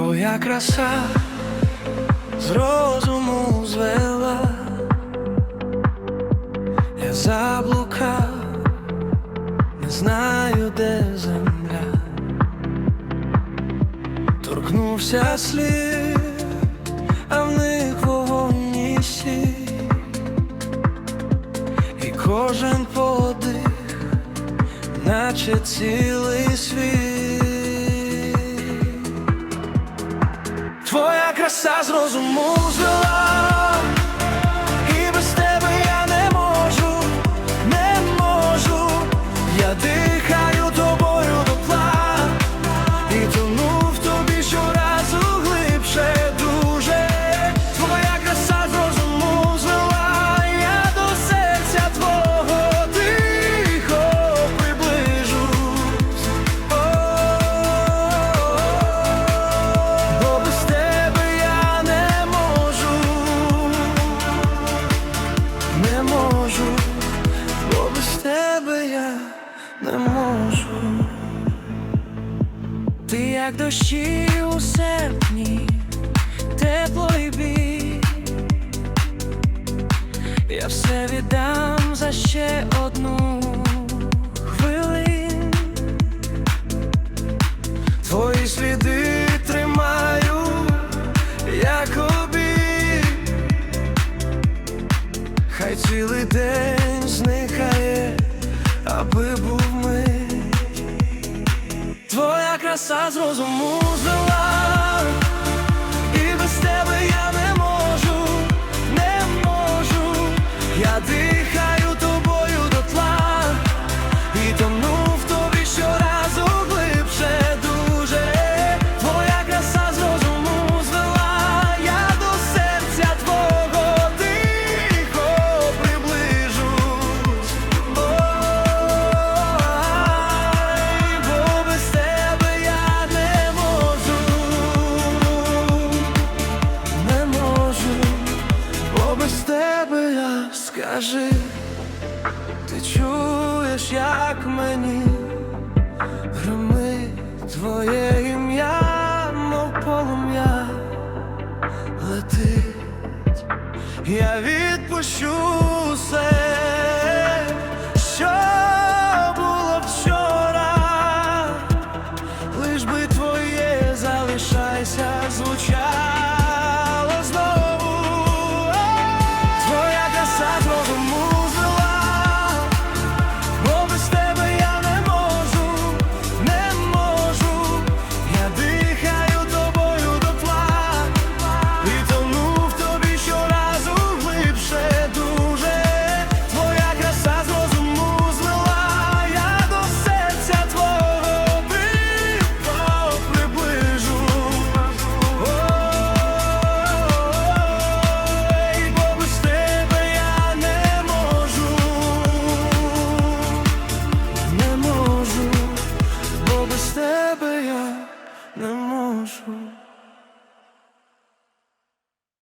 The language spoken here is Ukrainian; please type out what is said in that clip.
Твоя краса з розуму звела, я заблукав, не знаю, де земля, торкнувся слів, а в них вогонь сіль, і кожен подих, наче цілий світ. Краса з розуму звела, не можу. Ти як дощі у серпні, тепло і біль. Я все віддам за ще одну хвилину. Твої сліди тримаю, як обід Хай цілий день Твоя краса з розуму Ти чуєш, як мені громить твоє ім'я, мов полум'я летить, я відпущу все, що було вчора, лиш би твоє залишайся. 说.